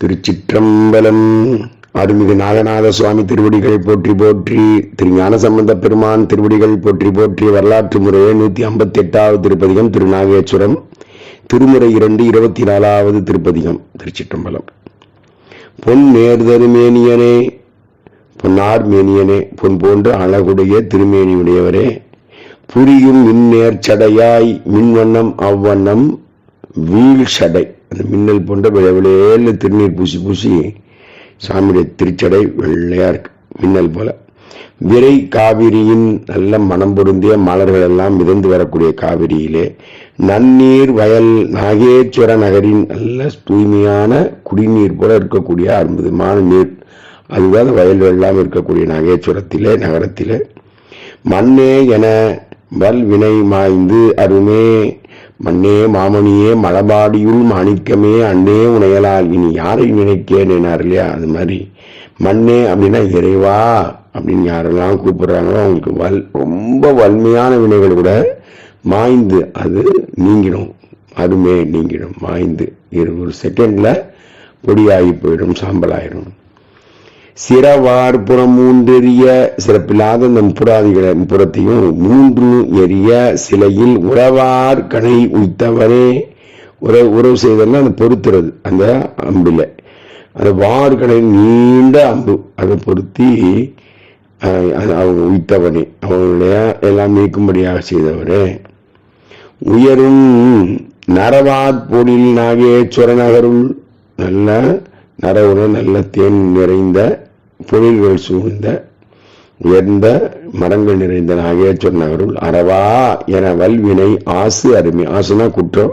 திருச்சிற்றம்பலம். அருள்மிகு நாகநாத சுவாமி திருவடிகள் போற்றி போற்றி திரு ஞானசம்பந்த பெருமான் திருவடிகள் போற்றி போற்றி வரலாற்று முறையே நூற்றி ஐம்பத்தி எட்டாவது திருப்பதிகம் திரு நாகேஸ்வரம் திருமுறை இரண்டு இருபத்தி நாலாவது திருப்பதிகம் திருச்சிற்றம்பலம். பொன் நேர்தருமேனியனே பொன்னார் மேனியனே பொன் போன்ற அழகுடைய திருமேனியுடையவரே புரியும் மின்னேர் சடையாய் மின்வண்ணம் அவ்வண்ணம் வீழ் சடை அந்த மின்னல் போன்ற விளவிலேல திருநீர் பூசி பூசி சாமியுடைய திருச்சடை வெள்ளையாக இருக்கு மின்னல் போல. விரை காவிரியின் நல்ல மனம் பொருந்திய மலர்கள் எல்லாம் மிதந்து வரக்கூடிய காவிரியிலே நன்னீர் வயல் நாகேஸ்வர நகரின் நல்ல தூய்மையான குடிநீர் போல இருக்கக்கூடிய அற்புதமான நீர். அதுதான் வயல் எல்லாம் இருக்கக்கூடிய நாகேஸ்வரத்திலே நகரத்திலே. மண்ணே என வல் வினை மாய்ந்து அருமே மண்ணே மாமணியே மலபாடியுள் மாணிக்கமே அண்ணே உனையலால். இனி யாரை நினைக்கேன் இல்லையா அது மாதிரி மண்ணே அப்படின்னா இறைவா அப்படின்னு யாரெல்லாம் கூப்பிடுறாங்களோ அவங்களுக்கு வல் ரொம்ப வன்மையான வினைகள் கூட மாய்ந்து அது நீங்கிடும். அதுமே நீங்கிடும். மாய்ந்து இரு ஒரு செகண்டில் பொடியாகி போயிடும் சாம்பலாயிடும் புறம் மூன்றெறிய சிறப்பில்லாத நம் புறாதிகளை புறத்தையும் மூன்று எரிய சிலையில் உறவார் கணை உய்த்தவரே. உறவு உறவு செய்தெல்லாம் அது பொருத்துறது அந்த அம்பில். அந்த வார்கடை நீண்ட அம்பு அதை பொருத்தி அவங்க உய்த்தவனே அவங்களுடைய எல்லாம் நீக்கும்படியாக செய்தவரே. உயரும் நரவாத் பொழில் நாகேஸ்வர நகருள் நல்ல நடவுல நல்ல தேன் நிறைந்த பொழில்கள் சூழ்ந்த உயர்ந்த மரங்கள் நிறைந்த நாகேஸ்வர நகருள் அறவா என வல்வினை ஆசு அருமை. ஆசுனா குற்றம்.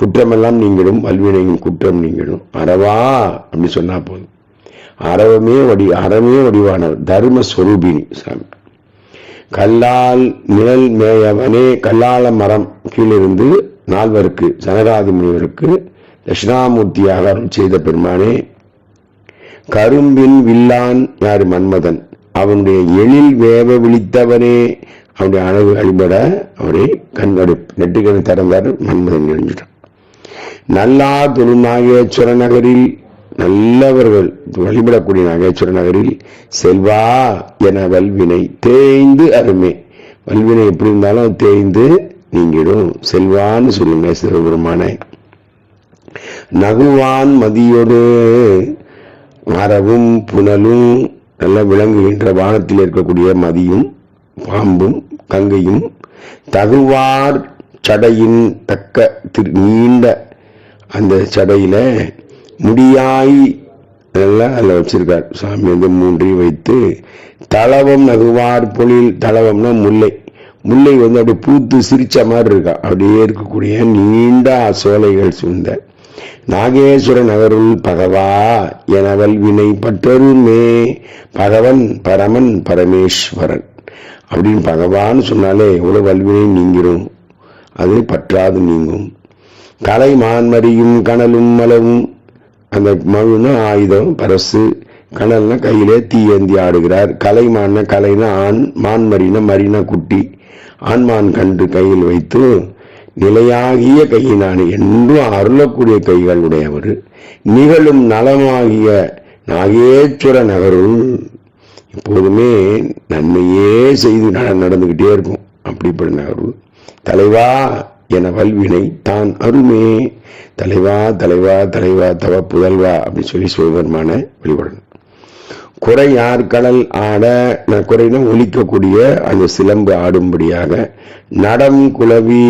குற்றமெல்லாம் நீங்கிடும் வல்வினையும் குற்றம் நீங்கிடும். அறவா அப்படி சொன்னா போதும். அறவமே வடி அறமே வடிவானவர். தர்ம ஸ்வரூபினி சாமி. கல்லால் நிழல் மேயவனே கல்லால மரம் கீழிருந்து நால்வருக்கு சனகாதி முனிவருக்கு தட்சிணாமூர்த்தியாக அருள் செய்த பெருமானே கரும்பின் வில்லான் யாரு? மன்மதன். அவனுடைய எழில் வேவ விழித்தவனே. அவனுடைய அழகு அழிபட அவரை கண்கடு நெட்டுக்கணி திறந்தார் மன்மதன் எழுஞ்சிட்டான் நல்லா தொழு நாகேஸ்வர நகரில் நல்லவர்கள் வழிபடக்கூடிய நாகேஸ்வர நகரில் செல்வா என வல்வினை தேய்ந்து அருமே. வல்வினை எப்படி இருந்தாலும் தேய்ந்து நீங்கிடும். செல்வான்னு சொல்லுங்க சிவபெருமானை. நகுவான் மதியோடு மரவும் புனலும் நல்லா விளங்குகின்ற வானத்தில் இருக்கக்கூடிய மதியும் பாம்பும் கங்கையும் தகுவார் சடையின் தக்க திரு நீண்ட அந்த சடையில் முடியாய் எல்லாம் அதில் வச்சிருக்கார். சாமி வந்து மூன்றையும் வைத்து தளவம் நகுவார் பொழில் தளவம்னா முல்லை. முல்லை வந்து அப்படியே பூத்து சிரிச்ச மாதிரி இருக்கா. அப்படியே இருக்கக்கூடிய நீண்ட சோலைகள் சூழ்ந்த நாகேஸ்வர நகருள் பகவா எனவல் வினை பட்டருமே பகவன் பரமன் பரமேஸ்வரன். அப்படின்னு பகவான்னு சொன்னாலே எவ்வளோ வல்வினை நீங்கிடும் அது பற்றாது நீங்கும். கலை மான்மரியும் கனலும் மலவும். அந்த மழுனா ஆயுதம் பரசு கனல்னா கையிலே தீயேந்தி ஆடுகிறார். கலைமான்னா கலைனா ஆண் மான்மரினா மரினா குட்டி. ஆண்மான் கண்டு கையில் வைத்து நிலையாகிய கையினான் என்றும் அருளக்கூடிய கைகள் உடையவர் நிகழும் நலமாகிய நாகேஸ்வர நகருள் எப்போதுமே நன்மையே செய்து நடந்துகிட்டே இருக்கும். அப்படிப்பட்ட நகருள் தலைவா என வல்வினை தான் அருமே. தலைவா தலைவா தலைவா தவ புதல்வா அப்படின்னு சொல்லி சிவபெருமான வழிபடணும். குறை யார் கடல் ஆட குறைனா ஒலிக்கக்கூடிய அந்த சிலம்பு ஆடும்படியாக நடம் குலவி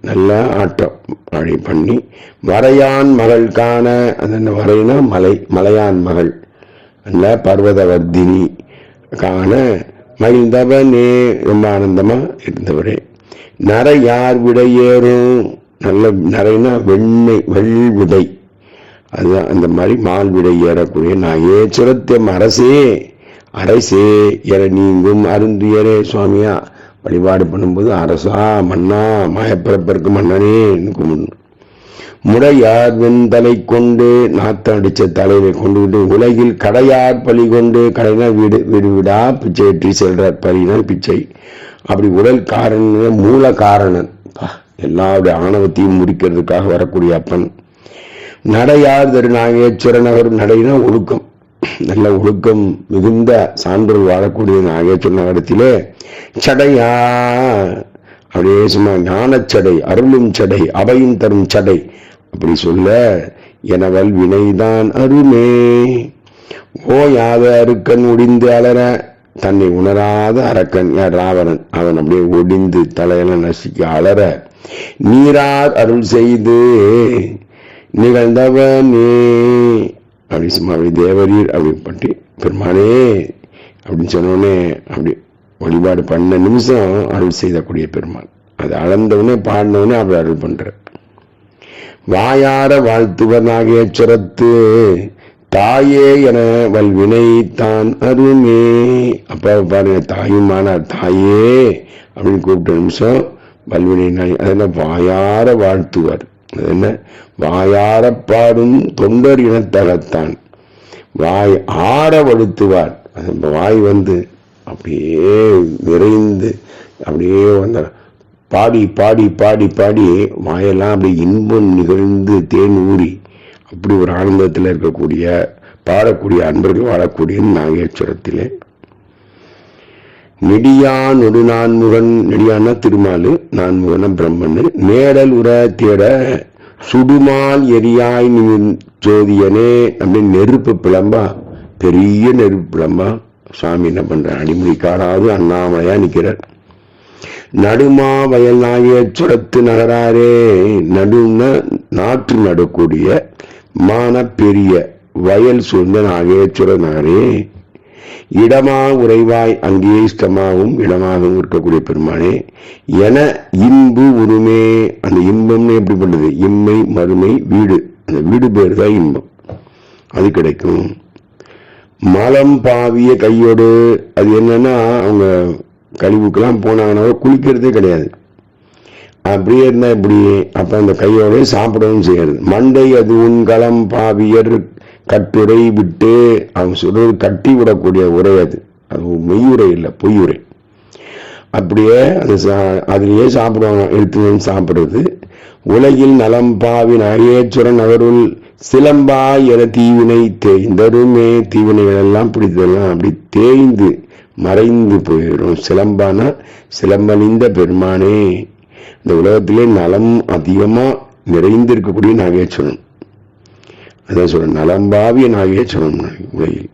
நல்லா ஆட்டம் அப்படி பண்ணி வரையான் மகள் காண அந்த வரைனா மலை மலையான் மகள் அந்த பர்வதவர்தினி காண மகிழ்ந்தவனே ரொம்ப ஆனந்தமா இருந்தவரே. நரை யார் விடையேறும் நல்ல நரைனா வெண்மை வெள் விடை அதுதான் அந்த மாதிரி மால்விடை ஏறக்கூடிய நான் ஏச்சுரத்தம் அரசே அரசே என நீங்கும் அருந்தியரே சுவாமியா. வழிபாடு பண்ணும்போது அரசா மன்னா மாயப்பிறப்பிற்கு மன்னனே கும்பிடணும். முடையார் வெண்தலை கொண்டு நாத்தம் அடிச்ச தலைவை கொண்டு விட்டு உலகில் கடையார் பழி கொண்டு கடைனா வீடு வீடு வீடா பிச்சை வெற்றி செல்றார் பலினா பிச்சை. அப்படி உடல் காரணன் மூல காரணன் எல்லாருடைய ஆணவத்தையும் முடிக்கிறதுக்காக வரக்கூடிய அப்பன். நடையார் திருநாகேஸ்வர நகர் நடைனா ஒழுக்கம். நல்ல ஒழுக்கம் மிகுந்த சான்றோர் வாழக்கூடிய நாகேஸ்வர நகரத்திலே சடையா அப்படியே சும்மா ஞானச்சடை அருளும் சடை அவையும் தரும் சடை. அப்படி சொல்ல எனவல் வினைதான் அருமே. ஓயாத அருக்கன் ஒடிந்து அலற தன்னை உணராத அரக்கன் யார் ராவணன். அவன் அப்படியே ஒடிந்து தலையெல்லாம் நசிக்க அலற நீரார் அருள் செய்து நிகழ்ந்தவனே அப்படி சும்மா அப்படி தேவரீர் அப்படின்னு பற்றி பெருமானே அப்படின்னு சொன்னோடனே அப்படி வழிபாடு பண்ண நிமிஷம் அருள் செய்தக்கூடிய பெருமாள். அது அளந்தவனே பாடினவனே அப்படி அருள் பண்ற வாயார வாழ்த்துவர் நாகேஸ்வரத்து தாயே என வல்வினை தான் அருமே அப்பா பாருங்க தாயுமானார் தாயே அப்படின்னு கூப்பிட்ட நிமிஷம் வல்வினை நாய் அது வாயார வாழ்த்துவார். என்ன? வாயார பாடும் தொண்டர் இனத்தகத்தான் வாய் ஆற வழுத்துவார். அந்த வாய் வந்து அப்படியே நிறைந்து அப்படியே வந்த பாடி பாடி பாடி பாடி வாயெல்லாம் அப்படியே இன்பம் நிகழ்ந்து தேன் ஊறி அப்படி ஒரு ஆனந்தத்தில் இருக்கக்கூடிய பாடக்கூடிய அன்பர்கள் வாழக்கூடிய நாகேஸ்வரத்திலே நெடியா நொடு நான்முகன் நெடியான்னா திருமாலு நான்முகன பிரம்மன்னு. நேடல் உர தேட சுடுமால் எரியாய் நீ ஜோதியனே அப்படின்னு நெருப்பு பிளம்பா. பெரிய நெருப்பு பிளம்பா. சாமி என்ன பண்ற அடிமுடி காடாவது அண்ணாமலையா நிக்கிறார். நடுமா வயல் நாகேஸ்வரத்து நகராரே நடுன்னா நாற்று நடக்கூடிய மான பெரிய வயல் சூழ்ந்த நாகேஸ்வர நகரே. இடமா உறைவாய் அங்கே இஷ்டமாகவும் இடமாகவும் இருக்கக்கூடிய பெருமானே என இன்பு உருமே அந்த இன்பம்னு எப்படி பண்ணுது இம்மை மறுமை வீடு. அந்த வீடு பேர் தான் இன்பம். அது கிடைக்கும். மலம் பாவிய கையோடு அது என்னன்னா அவங்க கழிவுக்கெல்லாம் போனாங்கன்னா குளிக்கிறதே கிடையாது. அப்படியே இருந்தா இப்படி? அப்ப அந்த கையோட சாப்பிடவும் செய்யாது. மண்டை அது உன் களம் பாவியர் கட்டுரை விட்டு அவங்க சொல்றது கட்டி விடக்கூடிய உரை அது. அது மெய்யுரை இல்லை பொய்யுரை. அப்படியே அது சா- அதுலயே சாப்பிடுவாங்க எடுத்து வந்து சாப்பிடுறது. உலகில் நலம் பாவின் அரியேஸ்வரன் அவருள் சிலம்பா என தீவினை தேய்ந்தருமே தீவினைகள் எல்லாம் பிடித்ததெல்லாம் அப்படி தேய்ந்து மறைந்து போயிடும். சிலம்பானா சிலம்பணிந்த பெருமானே. இந்த உலகத்திலே நலம் அதிகமா நிறைந்திருக்கக்கூடிய நாகேஸ்வரன் அதான் சொல்றேன் நலம்பாவிய நாகேஸ்வரன் உலகில்.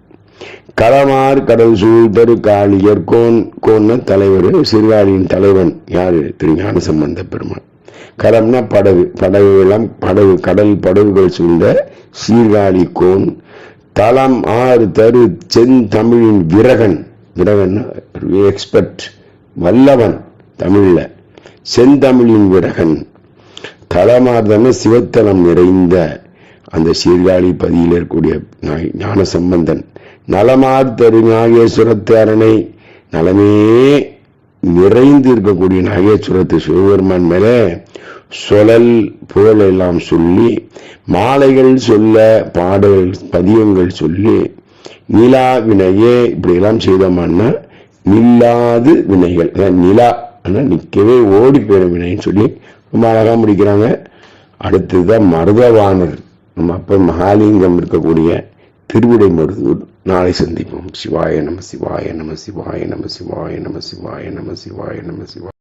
களமார் கடல் சூழ் தரு காளியர் கோன் கோன்ன தலைவர் சிறுகாளியின் தலைவன் யாரு? திரு ஞான சம்பந்த பெருமான் படகு படகு எல்லாம் படகு கடல் படகுகள் சூழ்ந்த சீர்காழி கோன் தளம் ஆறு தரு செந்தமிழின் விரகன். விரகன் எக்ஸ்பர்ட் வல்லவன் தமிழில். செந்தமிழின் விரகன். தலமார்தன சிவத்தலம் நிறைந்த அந்த சீர்காழி பதியில் இருக்கக்கூடிய நாய்- ஞான சம்பந்தன் நலமார் தரு நாகேஸ்வரத்து அரணை நலமே நிறைந்து இருக்கக்கூடிய நாகேஸ்வரத்து சிவபெருமான் மேலே சொலல் புகழ் எல்லாம் சொல்லி மாலைகள் சொல்ல பாடல் பதியங்கள் சொல்லி நிலா வினையே இப்படி எல்லாம் செய்தோம்னா நில்லாது வினைகள் நிலா ஆனா நிற்கவே ஓடி போயிடும் வினைன்னு சொல்லி ரொம்ப அழகாக முடிக்கிறாங்க. அடுத்ததுதான் மருதவாணர். நம்ம அப்போ மகாலிங்கம் இருக்கக்கூடிய திருவிடை மருதூர் நாளை சந்திப்போம். சிவாய நம சிவாய நம சிவாய நம சிவாய நம சிவாய நம சிவாய நம சிவாய